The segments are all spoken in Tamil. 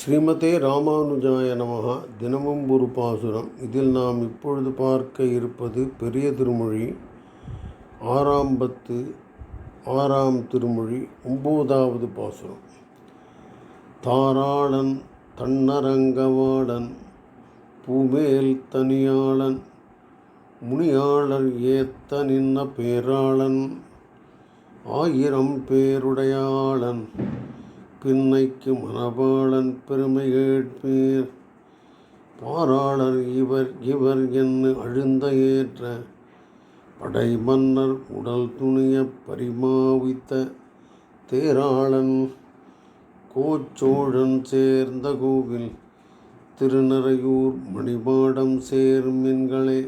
ஸ்ரீமதே ராமானுஜாய நமகா தினமும் ஒரு பாசுரம். இதில் நாம் இப்பொழுது பார்க்க இருப்பது பெரிய திருமொழி. ஆறாம் பத்து ஆறாம் திருமொழி ஒம்போதாவது பாசுரம். தாராளன் தன்னரங்கவாடன் பூமேல் தனியாளன் முனியாளர் ஏத்த நின்ன பேராளன் ஆயிரம் பேருடையாளன் பின்னைக்கு மணவாளன் பெருமை கேட்பீர். பாராளர் இவர் இவர் என்று அழுந்த ஏற்ற படை மன்னர் உடல் துணிய பரிமாவித்த தேராளன். கோச்சோழன் சேர்ந்த கோவில் திருநறையூர் மணிபாடம் சேர்மின்களே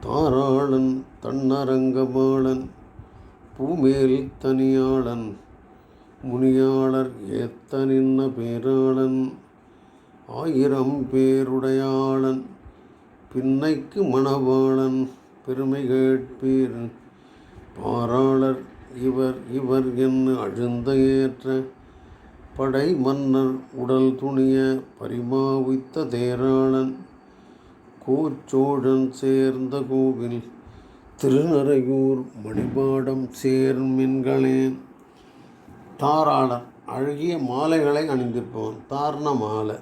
தாராளன் தன்னரங்கமாளன் பூமேல் தனியாளன். முனியாளர் ஏத்த நின்ன பேராளன் ஆயிரம் பேருடையாளன் பின்னைக்கு மணவாளன் பெருமை கேட்பீர். பாராளர் இவர் இவர் என்று அழுந்த ஏற்ற படை மன்னர் உடல் துணிய பரிமாவித்த தேராளன் கோச்சோழன் சேர்ந்த கோவில் திருநறையூர் மணிபாடம் சேர்மின்களேன். தாராளர் அழகிய மாலைகளை அணிந்திருப்பவன் தாரண மாலை.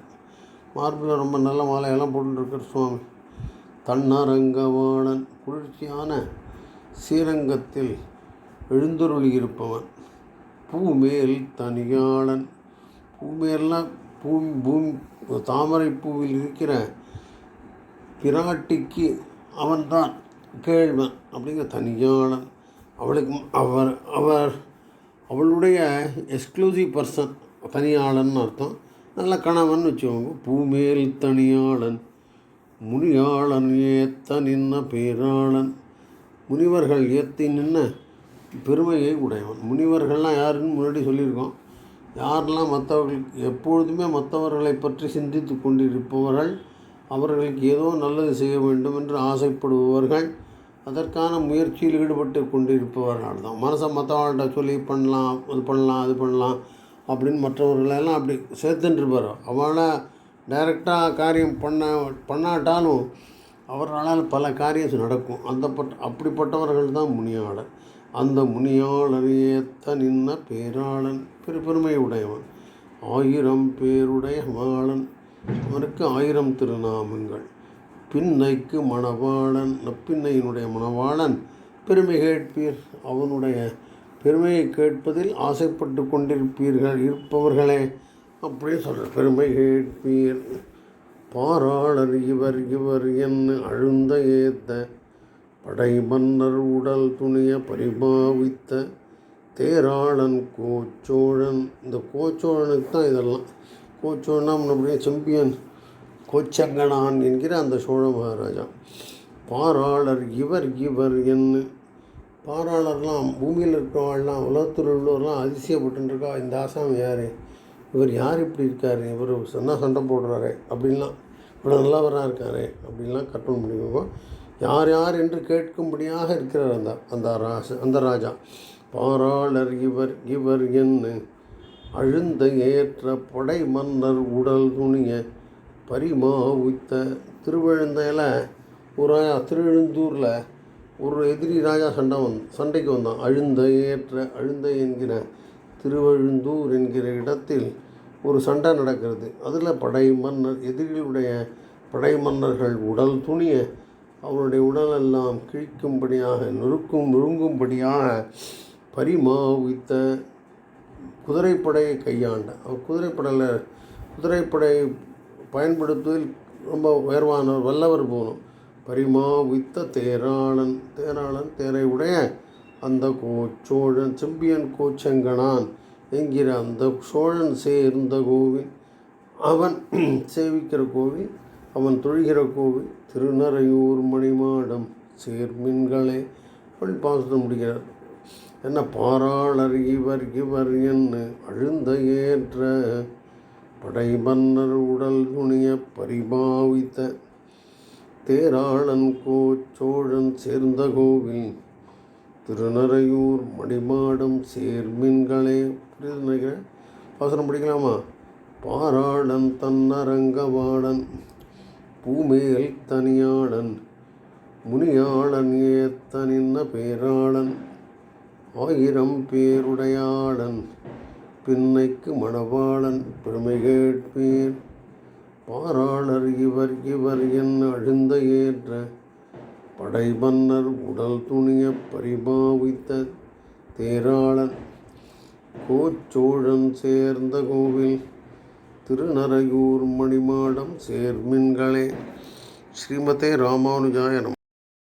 மார்பில் ரொம்ப நல்ல மாலையெல்லாம் போட்டுருக்கிற சுவாமி. தன்னரங்கவாணன் குளிர்ச்சியான ஸ்ரீரங்கத்தில் எழுந்தருளியிருப்பவன் பூமேல் தனியாளன். பூமேலாம் பூமி பூமி தாமரை பூவில் இருக்கிற பிராட்டிக்கு அவன்தான் கேழ்வன் அப்படிங்கிற தனியாளன். அவளுக்கு அவர் அவர் அவளுடைய எக்ஸ்க்ளூசிவ் பர்சன் தனியாளன் அர்த்தம். நல்ல கணவன் வச்சுக்கோங்க. பூமேல் தனியாளன் முனியாளன் ஏத்த நின்ன பேராளன். முனிவர்கள் ஏத்தி நின்ன பெருமையை உடையவன். முனிவர்கள்லாம் யாருன்னு முன்னாடி சொல்லியிருக்கோம். யாரெல்லாம் மற்றவர்களுக்கு எப்பொழுதுமே மற்றவர்களை பற்றி சிந்தித்து கொண்டிருப்பவர்கள் அவர்களுக்கு ஏதோ நல்லது செய்ய வேண்டும் என்று ஆசைப்படுபவர்கள். அதற்கான முயற்சியில் ஈடுபட்டு கொண்டிருப்பவர்கள் தான் மனசை மற்றவங்கள்ட்ட சொல்லி பண்ணலாம் இது பண்ணலாம் அது பண்ணலாம் அப்படின்னு மற்றவர்களெல்லாம் அப்படி சேர்த்துட்டுருப்பார். அவளை டைரெக்டாக காரியம் பண்ண பண்ணாட்டாலும் அவர்களால் பல காரியம் நடக்கும். அந்த பட் அப்படிப்பட்டவர்கள் தான் முனியாளர். அந்த முனியாளர் ஏத்த நின்ன பேராளன் பெரு பெருமை உடையவன் ஆயிரம் பேருடைய மாளன் அவனுக்கு ஆயிரம் திருநாமங்கள். பின்னைக்கு மணவாளன் நப்பின்னையினுடைய மணவாளன். பெருமை கேட்பீர். அவனுடைய பெருமையை கேட்பதில் ஆசைப்பட்டு கொண்டிருப்பீர்கள். இருப்பவர்களே அப்படியே சொல்கிற பெருமை கேட்பீர். பாராளர் இவர் இவர் என்ன அழுந்த ஏத்த. படை மன்னர் உடல் துணிய பரிபாவித்த. தேராளன் கோச்சோழன். இந்த கோச்சோழனுக்கு தான் இதெல்லாம். கோச்சோழனா நம்முடைய செம்பியன் கோச்சங்கனான் என்கிற அந்த சோழ மகாராஜா. பாராளர் இவர் இவர் என்ன பாராளர்லாம் பூமியில் இருக்கிறவங்களாம் உலகத்தில் உள்ளவர்லாம் அதிசயப்பட்டுருக்கா இந்த ஆசாமி யார்? இவர் யார் இப்படி இருக்கார்? இவர் என்ன சண்டை போடுறாரு அப்படின்லாம். இவ்வளோ நல்லவராக இருக்காரு அப்படின்லாம் கற்பனை முடியும் யார் யார் என்று கேட்கும்படியாக இருக்கிறார் அந்த அந்த ராச அந்த ராஜா. பாராளர் இவர் இவர் என்ன அழுந்த ஏற்ற படை மன்னர் உடல் துணிய பரிமாவித்த திருவழுந்தையில் ஒரு திருவெழுந்தூரில் ஒரு எதிரி ராஜா சண்டை வந் சண்டைக்கு வந்தான். அழுந்த ஏற்ற அழுந்த என்கிற திருவழுந்தூர் என்கிற இடத்தில் ஒரு சண்டை நடக்கிறது. அதில் படை மன்னர் எதிரிகளுடைய படை மன்னர்கள் உடல் துணிய அவருடைய உடலெல்லாம் கிழிக்கும்படியாக நொறுக்கும் நொறுங்கும்படியாக பரிமாவித்த குதிரைப்படையை கையாண்ட. குதிரைப்படையில் குதிரைப்படை பயன்படுத்துவதில் ரொம்ப உயர்வானவர் வல்லவர் போகணும் பரிமா வித்த தேராளன் தேராளன் தேரை உடைய அந்த கோச்சோழன் செம்பியன் கோச்செங்கனான் என்கிற அந்த சோழன் சேர்ந்த கோவில் அவன் சேவிக்கிற கோவில் அவன் தொழுகிற கோவில் திருநறையூர் மணிமாடம் சேர்மின்களே அப்படி பாசத்தை முடிக்கிறார். என்ன பாராளர் இவர் இவர் என்ன அழுந்த ஏற்ற படைமன்னர் உடல் துணிய பரிபாவித்த தேராளன் கோச்சோழன் சேர்ந்த கோவில். திருநறையூர் மணிமாடம் சேர்மின்களே. புரியுது நினைக்கிறேன். அவசரம் படிக்கலாமா? பாராடன் தன்னரங்கவாடன் பூமேல் தனியாடன் முனியாளன் ஏத்தனின்ன பேராளன் ஆயிரம் பேருடையாளன் பின்னைக்கு மணவாளன் பெருமை கேட்பீர். பாராளர் இவர் இவர் என் அழுந்த ஏற்ற படைபன்னர் உடல் துணிய பரிபாவித்த தேராளன். கோச்சோழன் சேர்ந்த கோவில் திருநரையூர் மணிமாடம் சேர்மின்களே. ஸ்ரீமதே ராமானுஜாயனம்